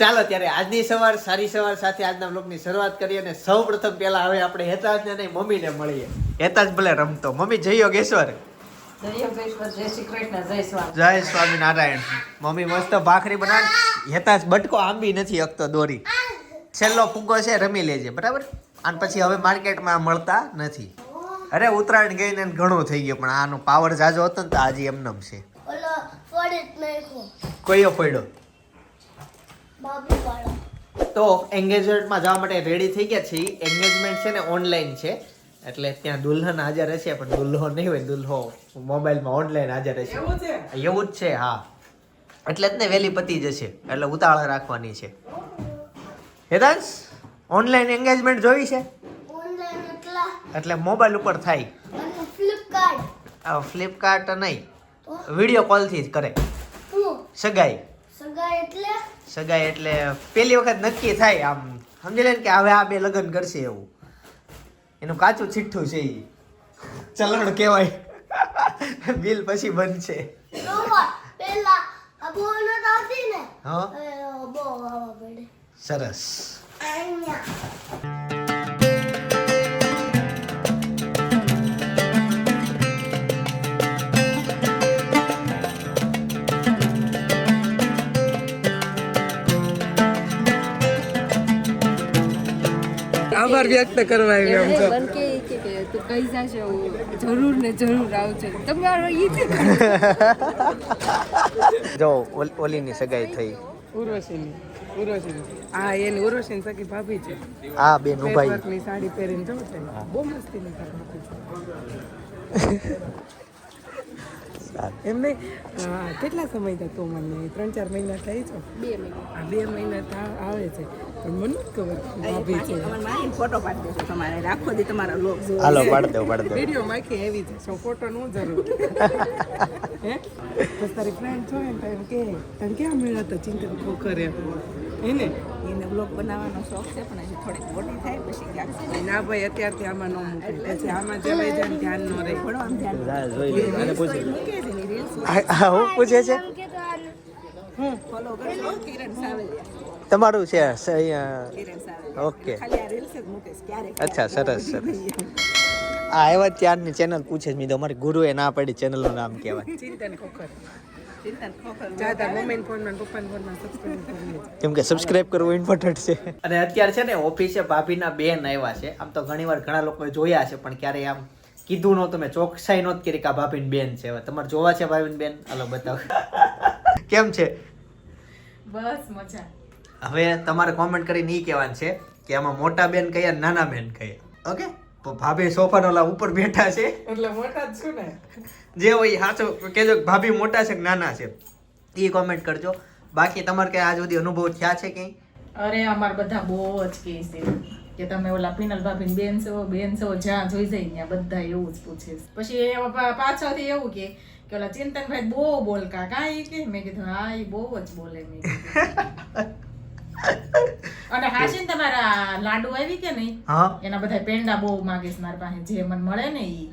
ચાલો ત્યારે આજની સવાર સારી સવાર સાથે આજના બ્લોગની શરૂઆત કરીએ અને સૌ પ્રથમ પહેલા હવે આપણે હેતાજને નહીં મમ્મીને મળીએ. હેતાજ ભલે રમતો. મમ્મી જય યોગેશ્વર. જય યોગેશ્વર જય શ્રી કૃષ્ણ જય સ્વામી. નારાયણ મમ્મી મસ્ત ભાખરી બનાવી હેતાજ બટકો આંબી નથી અકતો દોરી. છેલ્લો ફૂગો છે રમી લેજે બરાબર? અને પછી હવે માર્કેટમાં મળતા નથી. અરે ઉત્તરાયણ ગઈ ને ઘણું થઈ ગયું પણ આનો પાવર જાજો હતો ને તો આજે એમનેમ છે. કયો પડ્યો તો એન્ગેજમેન્ટમાં જવા માટે રેડી થઈ ગયા છીએ. એન્ગેજમેન્ટ છે ને ઓનલાઈન છે. એટલે ત્યાં દુલ્હન હાજર હશે પણ દુલ્હો નહીં હોય દુલ્હો મોબાઈલમાં ઓનલાઈન હાજર હશે. એવું જ છે હા. એટલે જ ને વહેલી પતી જશે એટલે ઉતાવળ રાખવાની છે. હેદાંશ ઓનલાઈન એન્ગેજમેન્ટ જોઈ છે? એટલે મોબાઈલ ઉપર થાય. ફ્લિપકાર્ટ નહીં. વીડિયો કોલથી જ કરે. સગાઈ. સગાઈ એટલે સગાઈ એટલે પેલી વખત નક્કી થાય આમ. સમજી લે કે હવે આ બે લગ્ન કરશે એવું. એનું કાચું છીઠ્ઠું છે એ ચલણ કહેવાય. બિલ પછી બનશે. સરસ. આભાર વ્યક્ત કરવા આવ્યો તો. કે તું કઈ જાશે જરૂર ને જરૂર આવશે તમે ઈ છે જો ઓલ- ઓલીની સગાઈ થઈ. ઉર્વશીની ઉર્વશીની. હા એની ઉર્વશીની સખી ભાભી છે. આ બેન ઉભાઈ. સાડી પહેરીને જો બહુ ભાભી એમને એમ નહીં કેટલા સમય થતો તું મને? ત્રણ ચાર મહિના થાય છો? બે મહિના. બે મહિના થા- આવે છે. પણ મને ખબર ભાભી છે. ફોટો પાડી દેજો તમારે. રાખો દી તમારા લોક જોવે. હાલો પાડ દો પાડ દો વીડિયો માખી એવી છે. સો ફોટો નું જરૂર. હે? તો તારી ફ્રેન્ડ છો ને તો એમ કે તને ક્યાં મળ્યા તો ચિંતન ખોખર એમ એને એને બ્લોગ બનાવવાનો શોખ છે પણ હજી થોડીક મોટી થાય પછી ક્યાંક ના ભાઈ અત્યારથી આમાં ન મૂકે. પછી આમાં જવાય જાય ને ધ્યાન ન રહે. આમ ધ્યાન મૂકે હું પૂછે છે? તમારું છે અહીંયા. ઓકે. અચ્છા સરસ સરસ. આ એવા ત્યારની ચેનલ પૂછે છે મેં તો અમારી ગુરુએ ના પાડી ચેનલનું નામ કહેવાય. ચિંતન ખોખર. કેમ કે સબસ્ક્રાઇબ કરવું ઇમ્પોર્ટન્ટ છે. અને અત્યારે છે ને ઓફિસે ભાભીના બેન આવ્યા છે. આમ તો ઘણીવાર ઘણા લોકોએ જોયા છે પણ ક્યારે આમ કીધું નહોતું મેં ચોકસાઈ નહોત કરી કે આ ભાભીન બેન છે. હવે તમારે જોવા છે ભાભીન બેન? હાલો બતાવો. કેમ છે? બસ મજા. હવે તમારે કોમેન્ટ કરીને એ કહેવાનું છે કે આમાં મોટા બેન કયા નાના બેન કયા ઓકે? તો ભાભી સોફાનો ઓલા ઉપર બેઠા છે. એટલે મોટા જ છું ને. જે હોય સાચો કહેજો કે ભાભી મોટા છે કે નાના છે. એ કોમેન્ટ કરજો. બાકી તમારે કઈ આજ સુધી અનુભવ થયા છે કંઈ અરે અમાર બધા બહુ જ કહે છે. કે તમે ઓલા પિનલ ભાભી બેન છો બેન છો જ્યાં જોઈ જાય ત્યાં બધા એવું જ પૂછે પછી એ પાછળથી એવું કે કે ઓલા ચિંતનભાઈ બહુ બોલકા કાંઈ કે? મેં કીધું હા એ બહુ જ બોલે મેં. અને હાશીન તમારા લાડુ આવી કે નહીં એના બધા પેંડા બહુ માગીશ મારા પાસે જે મને મળે ને ઈ.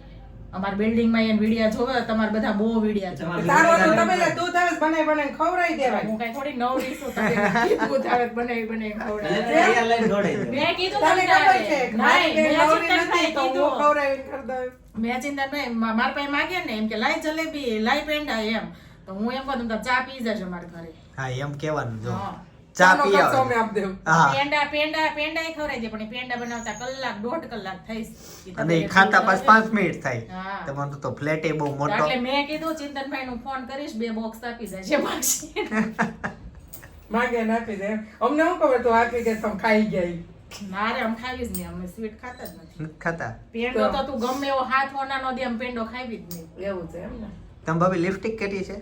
અમારા બિલ્ડિંગમાં એને વિડિયા જોવે તમારે બધા બહુ વિડિયા જોવે. તારો તો તમે લે તું તારે બને બને ખવરાઈ દેવાય. હું કઈ થોડી નવરી છું તમે તું તારે બને બને ખવરાઈ મેં કીધું તને તમને ખબર છે નહીં, નવરી નથી તો હું ખવરાઈ કર દઉં. મેં ચિંતા નહીં મા- મારા પાસે માગે ને એમ કે લાઈ જલેબી લાઈ પેંડા એમ. તો હું એમ કહું તો ચા પી જજો મારા ઘરે. હા એમ કહેવાનું જો. હા. ચા પી આવો. પેંડા પેંડા પેંડા ખવડાવી પણ પેંડા બનાવતા કલાક દોઢ કલાક થઈ અને ખાતા પાસ પાંચ મિનિટ થાય. હા. તો ફ્લેટ એ બહુ મોટો. એટલે મેં કીધું ચિંતનભાઈ નું ફોન કરીશ બે બોક્સ આપી જાય માગશે. માગે ને દે અમને શું ખબર તું આપી દે તો ખાઈ ગઈ મારે આમ ખાવી જ નહીં અમે સ્વીટ ખાતા જ નથી. નથી ખાતા? પેંડો તો? તું ગમે એવો હાથ હોના નો દે એમ પેંડો ખાવી જ નહીં. એવું છે એમ ને? તમે ભાભી લિપસ્ટિક કેટલી છે?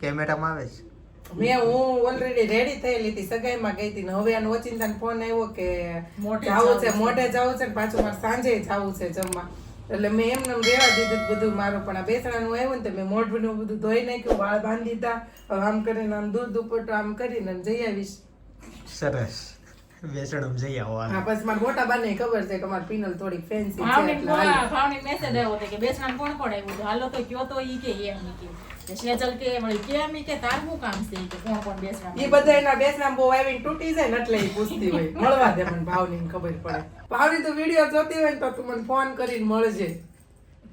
કેમેરામાં આવે છે. મેં હું ઓલરેડી રેડી થયેલી હતી સગાઈમાં ગઈ હતી હવે આનો ઓચિંતાનો ફોન આવ્યો કે મોઢે છે મોઢે જવું છે ને પાછું મારે સાંજે જવું છે જમવા. એટલે મેં એમને એમ રહેવા દીધું બધું મારું પણ આ બેસણાનું આવ્યું ને તો મેં મોઢું બધું ધોઈ નાખ્યું વાળ બાંધી દીધા. હવે આમ કરીને આમ દૂધ દુપટ્ટો આમ કરીને જઈ આવીશ. સરસ. બેસણમ જઈ આવવાનું. હા બસ મારા મોટા બાને ખબર છે કે અમારી પીનલ થોડીક ફેન્સી છે ભાવની મેસેજ આવ્યો હતો કે બેસણા કોણ કોણ આવ્યું હાલો તો કયો તો ઈ કે એમ કે. સેજલ કે વળી કેમ કે તાર શું કામ છે કે કોણ કોણ બેસણા ઈ બધા એના બેસના બહુ આવીને તૂટી જાય ને એટલે ઈ પૂછતી હોય. મળવા દે મને ભાવની ખબર પડે. ભાવની તું વીડિયો જોતી હોય ને તો તું મને ફોન કરીને મળજે.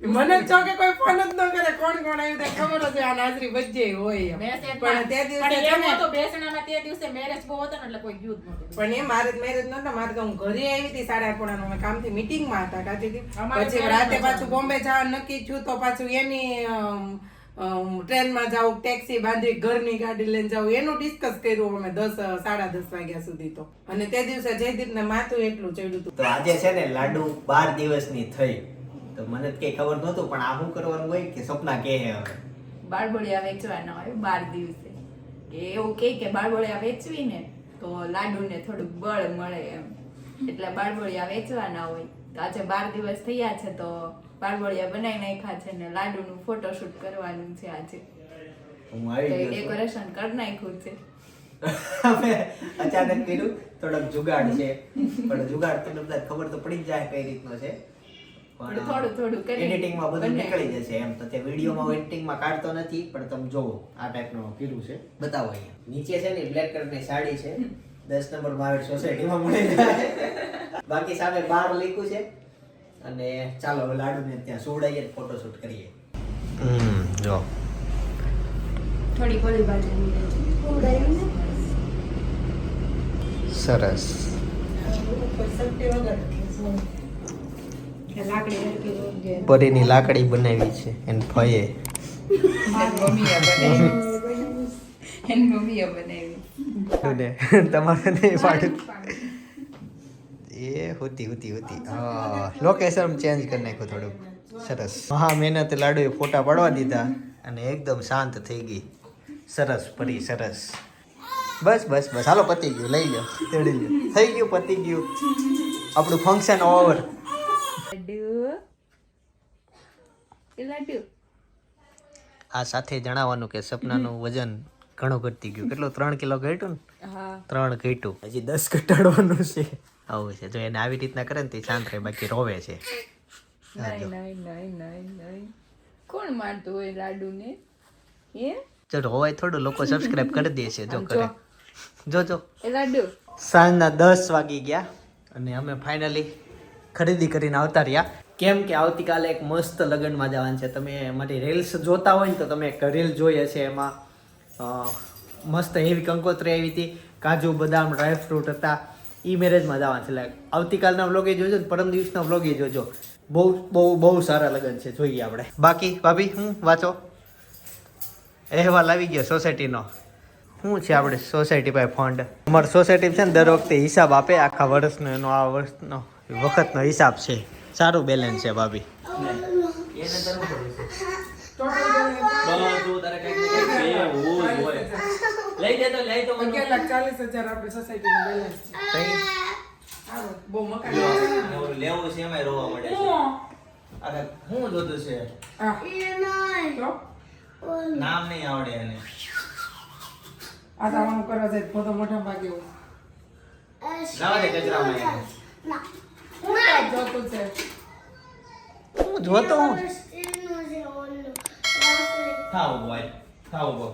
મને જ કે કોઈ ફોન જ ન કરે કોણ કોણ આવ્યું તે ખબર જ આ નાજરી વચ્ચે હોય પણ તે દિવસે પણ છે એમ ને હતો બેસણામાં તે દિવસે મેરેજ બહુ હતો ને એટલે કોઈ ગયું જ નહોતું. પણ એ મારે મેરેજ નતા મારે તો હું ઘરે આવી હતી સાડા પોણાનો અમે કામથી મીટિંગમાં હતા કાચી પછી રાતે પાછું બોમ્બે જવાનું નક્કી થયું તો પાછું એની ટ્રેનમાં જાઉં ટેક્સી બાંધી ઘરની ગાડી લઈને જાઉં એનું ડિસ્કસ કર્યું અમે દસ સાડા દસ વાગ્યા સુધી તો. અને તે દિવસે જયદીપને માથું એટલું ચડ્યું હતું. તો આજે છે ને લાડુ બાર દિવસની થઈ. તો મને કઈ ખબર નહોતું પણ આ શું કરવાનું હોય કે સપના કે હે હવે? બાળબળિયા વેચવાના હોય બાર દિવસે. કે એવું કે કે બાળબળિયા વેચવી ને તો લાડુને થોડુંક બળ મળે એમ. એટલે બાળબળિયા વેચવાના હોય. તો આજે બાર દિવસ થયા છે તો બાળબોળિયા બનાવી નાખ્યા છે ને લાડુનું ફોટોશૂટ કરવાનું છે આજે. હું આવી ડેકોરેશન કરી નાખ્યું છે. અમે અચાનક કીધું થોડોક જુગાડ છે. પણ જુગાડ તમને બધા ખબર તો પડી જ જાય કઈ રીતનો છે. થોડું થોડું થોડું કરી એડિટિંગમાં બધું નીકળી જશે એમ. તો તે વિડીયોમાં એડિટિંગમાં કાઢતો નથી પણ તમે જોવો આ ટાઈપનું કીધું છે. બતાવો અહીંયા. નીચે છે ને બ્લેક કલરની સાડી છે. દસ નંબર મારે સોસાયટીમાં મળી જાય. બાકી સામે બાર લીખું છે. અને ચાલો હવે લાડુને ત્યાં સોડાઈએ ફોટોશૂટ કરીએ. હમ જો. થોડી કોલી બાજુ સરસ. પરીની લાકડી બનાવી છે એન ફયે મમ્મીએ બનાવી. એની મમ્મીએ બનાવી. તમારે નહીં પાડ્યું એ હોતી હોતી હોતી. લોકેશન ચેન્જ કરી નાખ્યું થોડુંક. સરસ. મહા મહેનત લાડુએ ફોટા પાડવા દીધા અને એકદમ શાંત થઈ ગઈ. સરસ પરી સરસ. બસ બસ બસ. હાલો, પતી ગયું. લઈ લો તેડી લો થઈ ગયું, પતી ગયું. આપણું ફંક્શન ઓવર આ સાથે જણાવવાનું કે સપનાનું વજન ઘણું ઘટી ગયું. કેટલું? ત્રણ કિલો ઘટ્યું ને? ત્રણ ઘેટું. હજી દસ ઘટાડવાનું છે. આવું છે. જો એને આવી રીતના કરે ને તે શાંત રહે બાકી રોવે છે. નહીં નહીં નહીં નહીં નહીં. કોણ મારતું હોય લાડુને? એ જો રોવાય થોડું લોકો સબસ્ક્રાઇબ કરી દે છે જો કરે જો. જો એ લાડુ? સાંજના દસ વાગી ગયા અને અમે ફાઇનલી ખરીદી કરીને આવતા રહ્યા. કેમ કે આવતીકાલે એક મસ્ત લગ્નમાં જવાનું છે. તમે મારી રીલ્સ જોતા હોય ને તો તમે એક રીલ જોઈ હશે એમાં મસ્ત એવી કંકોત્રી આવી હતી. કાજુ બદામ ડ્રાયફ્રૂટ હતા. એ મેરેજમાં જવા છે. લાયક આવતીકાલના એ જોજો ને પરમ દિવસના વ્લોગે જોજો. બહુ બહુ બહુ સારા લગ્ન છે. જોઈએ આપણે. બાકી ભાભી હું વાંચો? અહેવાલ આવી ગયો સોસાયટીનો. શું છે આપણે સોસાયટી પાસે ફંડ અમારી સોસાયટી છે ને દર વખતે હિસાબ આપે. આખા વર્ષનો એનો આ વર્ષનો વખતનો હિસાબ છે. સારું બેલેન્સ છે ભાભી. અગિયાર લાખ ચાલીસ હજાર આપણે સોસાયટીનું બેલેન્સ છે. હાલો, બહુ મકાન લેવું છે એમાં રોવા મળે છે. અરે હું જોતું છે? હા. એ નહીં તો નામ નહીં આવડે એને. આ સામાન કરવા જાય ફોટો મોટા ભાગે એવું. લાવા દે કચરામાં કામ જોતું છે. હું જોતો હું. થાવ બોય થાવ બો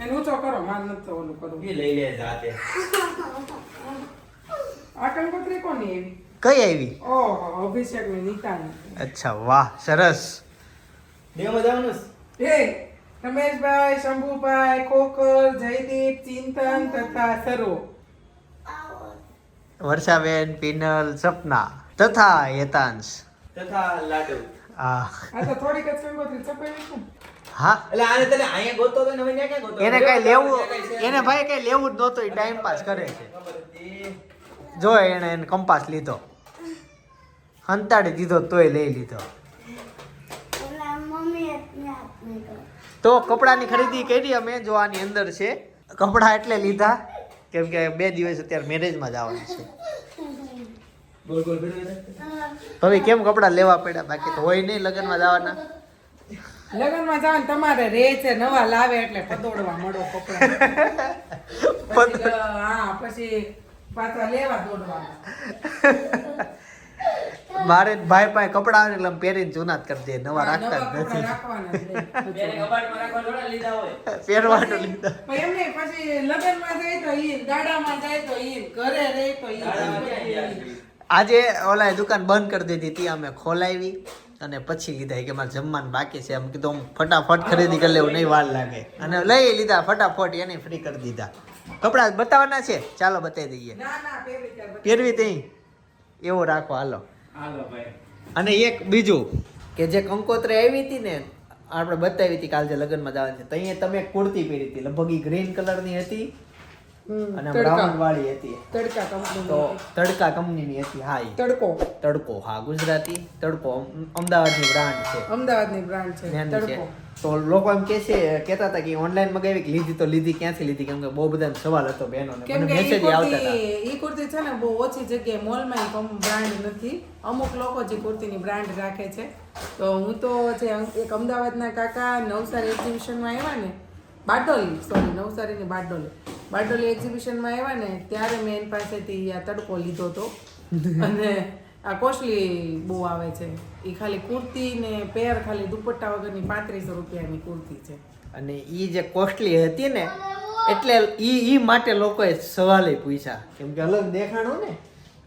એને ઊંચો કરો માર નથી થવાનું કરું. એ લઈ લે જાતે. આ કંકોત્રી કોની એવી કઈ આવી? ઓહો અભિષેકની નીતાની. અચ્છા વાહ સરસ. દેવા જવાનું એ રમેશભાઈ શંભુભાઈ કોકર જયદીપ ચિંતન તથા સરો. વર્ષાબેન પિનલ સપના તથા હેતાંશ તથા લાડુ. થોડીક જ કંકોત્રી ચપાવી હા? એટલે આને તને અહીંયા ગોતો તો ને ક્યાં ગોતો? એને કઈ લેવું એને ભાઈ કઈ લેવું જ નહોતું એ ટાઈમ પાસ કરે છે. જો એને એને કંપાસ લીધો. હંતાડી દીધો તોય લઈ લીધો. તો કપડાની ખરીદી કરી અમે જો આની અંદર છે. કપડા એટલે લીધા. કેમ કે બે દિવસ અત્યારે મેરેજમાં જવાનું છે. ગોળ ગોળ હવે કેમ કપડા લેવા પડ્યા? બાકી તો હોય નહીં લગ્નમાં જવાના. લગ્નમાં જવાનું તમારે રે છે નવા લાવે એટલે પદોડવા મળો કપડા. હા પછી પાછા લેવા દોડવા મારે જ ભાઈ પાસે કપડા આવે એટલે પહેરીને જૂના જ કરી દે નવા રાખતા જ નથી. પહેરવાનું લીધા પછી લગ્નમાં જાય તો ઈ ગાડામાં જાય તો ઈ ઘરે રહે તો ઈ? આજે ઓલા દુકાન બંધ કરી દીધી હતી અમે ખોલાવી અને પછી લીધા. કે મારે જમવાનું બાકી છે. એમ કીધું ફટાફટ ખરીદી કરી લેવું નહીં વાર લાગે. અને લઈ લીધા ફટાફટ એને ફ્રી કરી દીધા. કપડાં બતાવવાના છે? ચાલો બતાવી દઈએ. પહેરવી તઈ એવો રાખો હાલો. અને એક બીજું કે જે કંકોત્રે આવી હતી ને આપણે બતાવી હતી કાલ જે લગ્નમાં જવાની છે. તઈએ તમે કુર્તી પહેરી હતી લગભગ ગ્રીન કલરની હતી. અને બ્રાઉન વાળી હતી. તડકા કંપની તો તડકા કંપનીની હતી હા તડકો. તડકો હા ગુજરાતી તડકો. અમદાવાદની બ્રાન્ડ છે. અમદાવાદની બ્રાન્ડ છે તડકો. તો લોકો એમ કે છે કહેતા હતા કે ઓનલાઈન મગાવી કે લીધી તો લીધી ક્યાંથી લીધી? કેમ કે બહુ બધા સવાલ હતો બહેનોને. મને મેસેજ આવતા હતા. ઈ કુર્તી છે ને બહુ ઓછી જગ્યાએ મોલમાં કમ બ્રાન્ડ નથી. અમુક લોકો જે કુર્તીની બ્રાન્ડ રાખે છે. તો હું તો જે એક એક અમદાવાદના કાકા નવસારી એક્ઝિબિશનમાં આવ્યા ને બારડોલી સોરી નવસારીની બારડોલી. બારડોલી એક્ઝિબિશનમાં આવ્યા ને ત્યારે મેં એની પાસેથી આ તડકો લીધો હતો. અને આ કોસ્ટલી બહુ આવે છે. એ ખાલી કુર્તી ને પેર ખાલી દુપટ્ટા વગરની પાંત્રીસો રૂપિયાની કુર્તી છે. અને એ જે કોસ્ટલી હતી ને એટલે ઈ ઈ માટે લોકોએ સવાલે પૂછ્યા. કેમ કે અલગ દેખાણું ને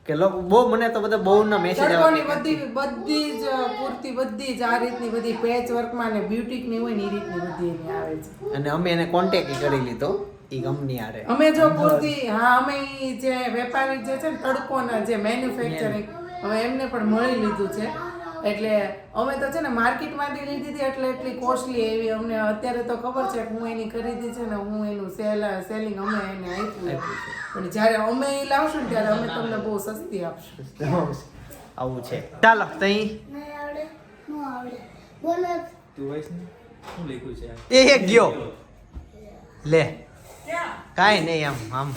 કે લોકો બહુ મને તો બધા બહુ ના મેસેજ તડકોની બધી બધી જ કુર્તી બધી જ આ રીતની બધી પેચ વર્કમાં ને બ્યુટીકની હોય ને એ રીતની બધી આવે છે. અને અમે એને કોન્ટેક્ટ કરી લીધો. ઈ કંપની આરે અમે જો પૂરતી હા અમે જે વેપારી જે છે ને તડકોના જે મેન્યુફેક્ચરિંગ અમે એમને પણ મળી લીધું છે. એટલે અમે તો છે ને માર્કેટમાંથી લીધી હતી એટલે એટલી કોસ્ટલી એવી અમને અત્યારે તો ખબર છે કે હું એની ખરીદી છે ને હું એનું સેલ સેલિંગ અમે એને આપ્યું પણ જ્યારે અમે એ લાવશું ને ત્યારે અમે તમને બહુ સસ્તી આપશું. આવું છે. ચાલો તઈ નહીં આવડે ન આવડે. બોલો. તું શું લખ્યું છે? એ ગયો. લે. કાંઈ નહીં આમ આમ.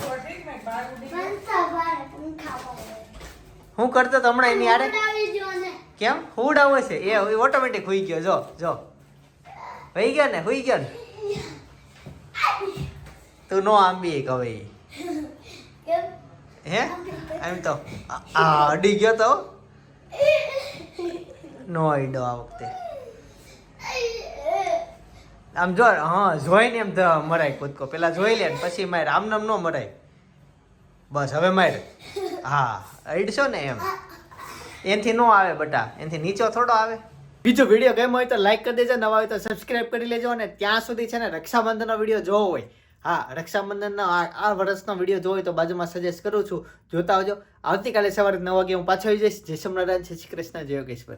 હું કરતો તો હમણાં એની ને કેમ? હુડ આવે છે એ ઓટોમેટિક હોઈ ગયો. જો જો. હોઈ ગયો ને, હોઈ ગયો ને. તું નો આંબી ઈ. હે? એમ તો. આ અડી ગયો તો? નો અડ્યો આ વખતે. આમ જો, હા, જોઈને એમ મરાય કૂદકો. પેલા જોઈ લે ને પછી માર આમ નામ નો મરાય. બસ, હવે માર. હા અડશો ને એમ. એનથી નો આવે બટા. એનથી નીચો થોડો આવે. બીજો વીડિયો ગમ્યો હોય તો લાઈક કરી દેજો, નવા હોય તો સબસ્ક્રાઇબ કરી લેજો અને ત્યાં સુધી છે ને રક્ષાબંધનનો વીડિયો જોવો હોય. હા, રક્ષાબંધનનો આ વર્ષનો વીડિયો જોવો હોય તો બાજુમાં સજેસ્ટ કરું છું. જોતા આવજો. આવતીકાલે સવારે નવ વાગે પાછો આવી જઈશ. જય સોમનારાયણ શ્રી કૃષ્ણ, જય યોગેશ્વર.